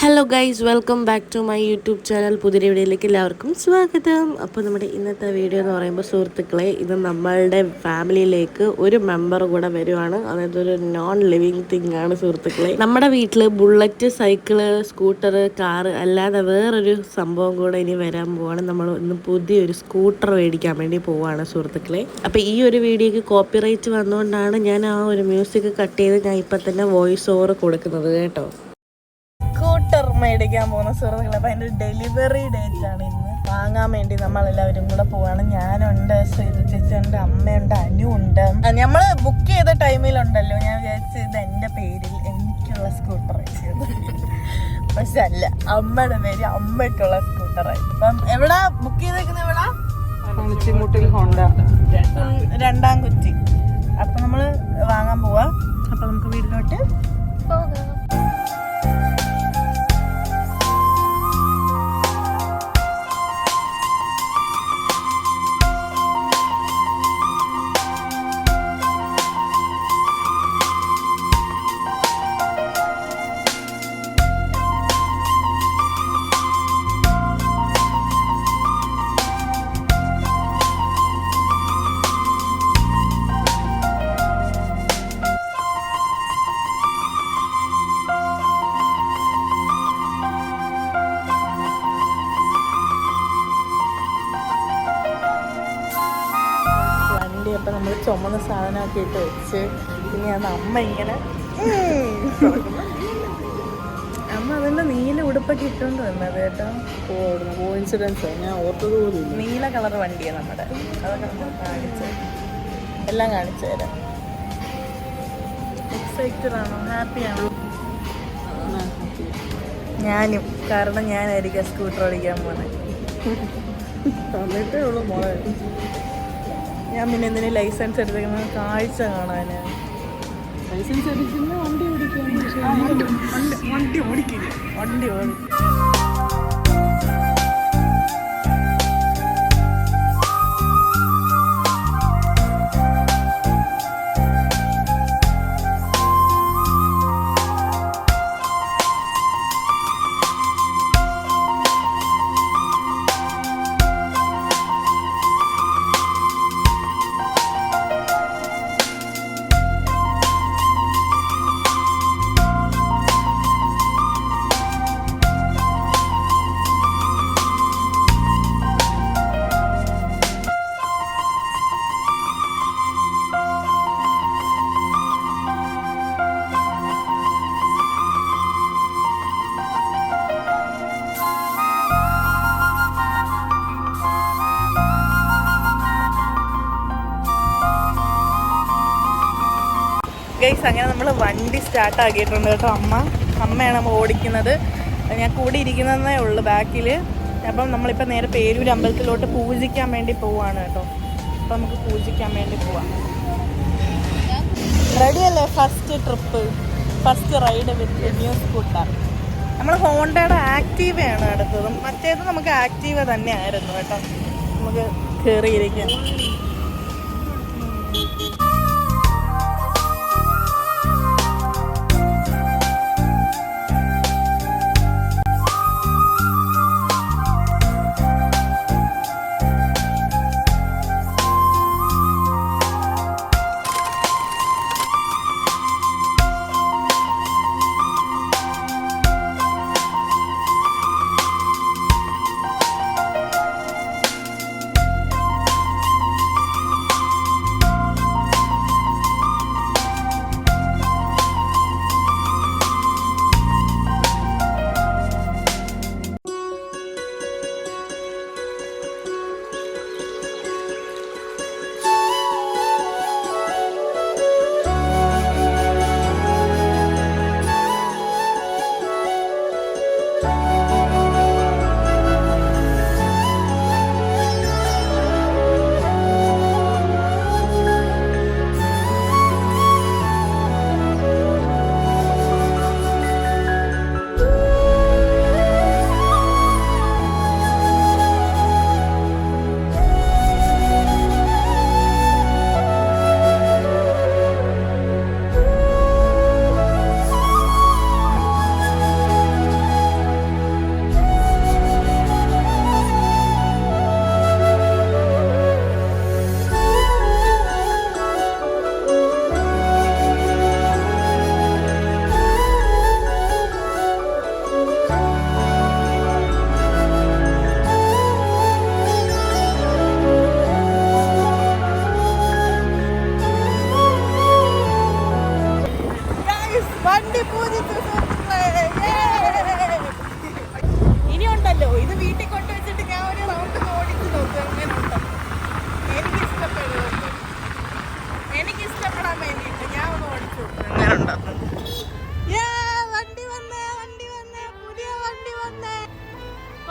Hello guys welcome back to my YouTube channel പുതിയ വീഡിയോയിലേക്ക് എല്ലാവർക്കും സ്വാഗതം. അപ്പോൾ നമ്മുടെ ഇന്നത്തെ വീഡിയോ എന്ന് പറയുമ്പോൾ സുഹൃത്തുക്കളെ ഇത് നമ്മളുടെ ഫാമിലിയിലേക്ക് ഒരു മെമ്പർ കൂടെ വരുവാണ്. അതായത് ഒരു നോൺ ലിവിങ് തിങ് ആണ് സുഹൃത്തുക്കളെ. നമ്മുടെ വീട്ടിൽ ബുള്ളറ്റ് സൈക്കിൾ സ്കൂട്ടർ കാറ് അല്ലാതെ വേറൊരു സംഭവം കൂടെ ഇനി വരാൻ പോവാണ്. നമ്മൾ ഇന്ന് പുതിയൊരു സ്കൂട്ടർ മേടിക്കാൻ വേണ്ടി പോവുകയാണ് സുഹൃത്തുക്കളെ. അപ്പോൾ ഈ ഒരു വീഡിയോക്ക് കോപ്പിറൈറ്റ് വന്നുകൊണ്ടാണ് ഞാൻ ആ ഒരു മ്യൂസിക് കട്ട് ചെയ്ത് ഞാൻ ഇപ്പം തന്നെ വോയിസ് ഓവർ കൊടുക്കുന്നത് കേട്ടോ. മേടിക്കാൻ പോകുന്ന സുഹൃത്തുക്കളെ. അപ്പം അതിന്റെ ഡെലിവറി ഡേറ്റ് ആണ് ഇന്ന്. വാങ്ങാൻ വേണ്ടി നമ്മൾ എല്ലാവരും കൂടെ പോവാണ്. ഞാനുണ്ട് ശ്രീതു ചേച്ചിയുണ്ട് അമ്മയുണ്ട് അനു ഉണ്ട് നമ്മൾ ബുക്ക് ചെയ്ത ടൈമിലുണ്ടല്ലോ ഞാൻ വിചാരിച്ചത് ഇത് എന്റെ പേരിൽ എനിക്കുള്ള സ്കൂട്ടർ പക്ഷെ അല്ല അമ്മയുടെ പേര് അമ്മയ്ക്കുള്ള സ്കൂട്ടറായി അപ്പം എവിടാ ബുക്ക് ചെയ്തേക്കുന്നത് എവിടാ? ഹോണ്ട. രണ്ടാം കുറ്റി. അപ്പൊ നമ്മൾ വാങ്ങാൻ പോവാ. അപ്പൊ നമുക്ക് വീട്ടിലോട്ട് പോകാം. ചുമന്ന സാധനമൊക്കെ ഇട്ട് വെച്ച്. പിന്നെ അത് അമ്മ ഇങ്ങനെ അമ്മ അതിന്റെ നീല ഉടുപ്പൊക്കെ ഇട്ടുകൊണ്ട് വന്നത് കേട്ടോ. കോയിൻസിഡൻസ് ഞാൻ ഓർത്തത് പോലും നീല കളർ വണ്ടിയാണ് നമ്മുടെ. അതൊക്കെ കാണിച്ചു എല്ലാം കാണിച്ചു തരാം. എക്സൈറ്റഡ് ആണോ? ഹാപ്പി ആണോ? ഞാനും. കാരണം ഞാനായിരിക്കും സ്കൂട്ടർ ഓടിക്കാൻ പോണേ തന്നിട്ടേ ഉള്ളൂ മോളെ. ഞാൻ പിന്നെ എന്തിനു ലൈസൻസ് എടുത്തേക്കുന്നത്? കാഴ്ച കാണാന്. ലൈസൻസ് എടുക്കുന്ന വണ്ടി ഓടിക്കാൻ വണ്ടി ഓടിക്കില്ല? വണ്ടി ഓടിക്കും അങ്ങനെ നമ്മൾ വണ്ടി സ്റ്റാർട്ട് ആക്കിയിട്ടുണ്ട് കേട്ടോ. അമ്മ അമ്മയാണ് നമ്മൾ ഓടിക്കുന്നത്. ഞാൻ കൂടി ഇരിക്കുന്നതേ ഉള്ളു ബാക്കിൽ അപ്പം നമ്മളിപ്പോൾ നേരെ പേരൂർ അമ്പലത്തിലോട്ട് പൂജിക്കാൻ വേണ്ടി പോവാണ് കേട്ടോ. അപ്പം നമുക്ക് പൂജിക്കാൻ വേണ്ടി പോവാം. റെഡിയല്ലേ first trip first ride with new scooter നമ്മൾ ഹോണ്ടയുടെ ആക്റ്റീവയാണ് എടുത്തത് മറ്റേത് നമുക്ക് ആക്റ്റീവ തന്നെയായിരുന്നു കേട്ടോ. നമുക്ക് കയറിയിരിക്കാം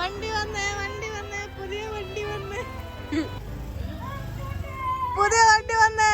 വണ്ടി വന്നേ വണ്ടി വന്നേ പുതിയ വണ്ടി വന്നേ. പുതിയ വണ്ടി വന്നേ.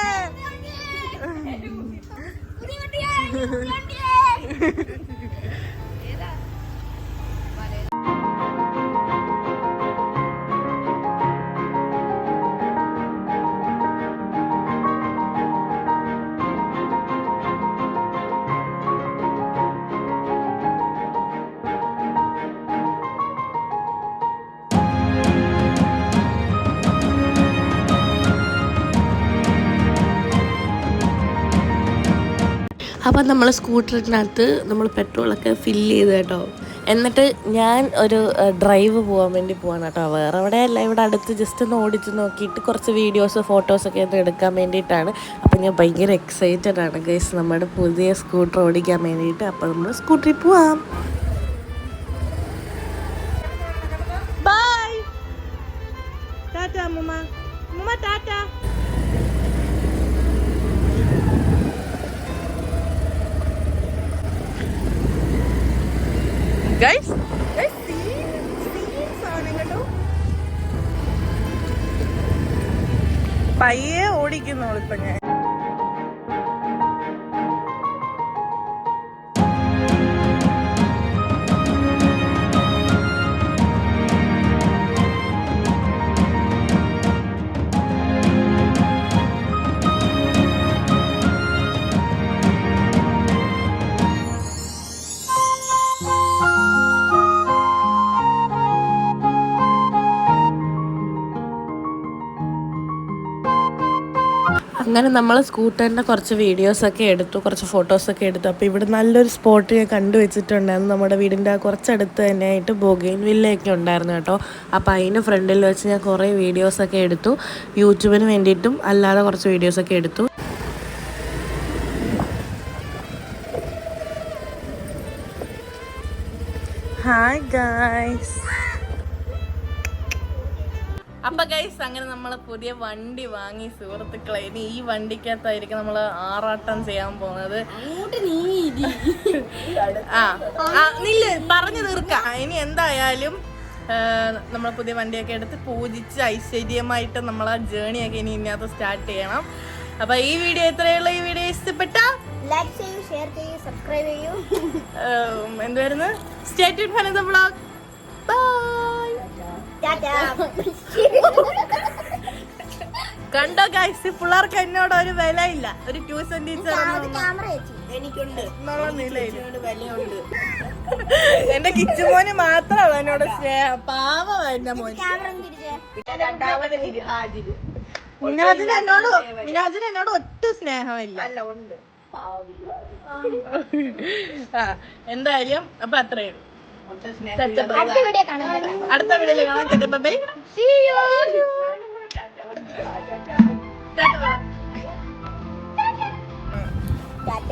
അപ്പം നമ്മൾ സ്കൂട്ടറിനകത്ത് നമ്മൾ പെട്രോളൊക്കെ ഫില്ല് ചെയ്ത് കേട്ടോ. എന്നിട്ട് ഞാൻ ഒരു ഡ്രൈവ് പോകാൻ വേണ്ടി പോവാണ് കേട്ടോ. വേറെ എവിടെയല്ല ഇവിടെ അടുത്ത് ജസ്റ്റ് ഒന്ന് ഓടിച്ച് നോക്കിയിട്ട് കുറച്ച് വീഡിയോസ് ഫോട്ടോസൊക്കെ ഒന്ന് എടുക്കാൻ വേണ്ടിയിട്ടാണ്. അപ്പം ഞാൻ ഭയങ്കര എക്സൈറ്റഡ് ആണ് ഗൈസ് നമ്മുടെ പുതിയ സ്കൂട്ടർ ഓടിക്കാൻ വേണ്ടിയിട്ട്. അപ്പം നമ്മൾ സ്കൂട്ടറിൽ പോവാം. ഗൈസ് പയ്യെ ഓടിക്കുന്നു ഇപ്പൊ ഞാൻ. അങ്ങനെ നമ്മൾ സ്കൂട്ടറിന്റെ കുറച്ച് വീഡിയോസൊക്കെ എടുത്തു കുറച്ച് ഫോട്ടോസൊക്കെ എടുത്തു. അപ്പോൾ ഇവിടെ നല്ലൊരു സ്പോട്ട് ഞാൻ കണ്ടു വെച്ചിട്ടുണ്ടായിരുന്നു നമ്മുടെ വീടിന്റെ കുറച്ചടുത്ത് തന്നെയായിട്ട് ബോഗെയിൻ വില്ലയൊക്കെ ഉണ്ടായിരുന്നു കേട്ടോ. അപ്പോൾ അതിന്റെ ഫ്രണ്ടിൽ വെച്ച് ഞാൻ കുറേ വീഡിയോസൊക്കെ എടുത്തു. യൂട്യൂബിന് വേണ്ടിയിട്ടും അല്ലാതെ കുറച്ച് വീഡിയോസൊക്കെ എടുത്തു. ഹായ് ഗായ്സ് അപ്പൊ ഗൈസ് അങ്ങനെ നമ്മൾ പുതിയ വണ്ടി വാങ്ങി സുഹൃത്തുക്കളെ ഇനി ഈ വണ്ടിക്കകത്തായിരിക്കും നമ്മൾ ആറാട്ടം ചെയ്യാൻ പോകുന്നത്. ആ നില്ല് പറഞ്ഞു തീർക്കാം. ഇനി എന്തായാലും നമ്മൾ പുതിയ വണ്ടിയൊക്കെ എടുത്ത് പൂജിച്ച് ഐശ്വര്യമായിട്ട് നമ്മൾ ആ ജേണിയൊക്കെ ഇനി ഇതിനകത്ത് സ്റ്റാർട്ട് ചെയ്യണം. അപ്പൊ ഈ വീഡിയോ എത്രയുള്ള ഈ വീഡിയോ ഇഷ്ടപ്പെട്ട? ലൈക്ക് ചെയ്യൂ ഷെയർ ചെയ്യൂ സബ്സ്ക്രൈബ് ചെയ്യൂ. എന്തായിരുന്നു സ്റ്റേറ്റ് ഫാൻ ബ്ലോഗ് ബൈ കണ്ടോ ഗൈസ് പിള്ളേർക്ക് എന്നോട് ഒരു വില ഇല്ല ഒരു ട്യൂഷൻ ടീച്ചർ എന്റെ കിച്ചുമോന് മാത്രമാണ് എന്നോട് സ്നേഹം പാവം എന്റെ മോൻ ക്യാമറ തിരിച്ചേ മിനാജിന് എന്നോട് മിനാജിന് എന്നോട് ഒട്ടും സ്നേഹമില്ല. ആ. എന്തായാലും അപ്പൊ അത്രയും അടുത്ത വീഡിയോയിൽ കാണാൻ കിട്ടുമ്പോ ടാറ്റ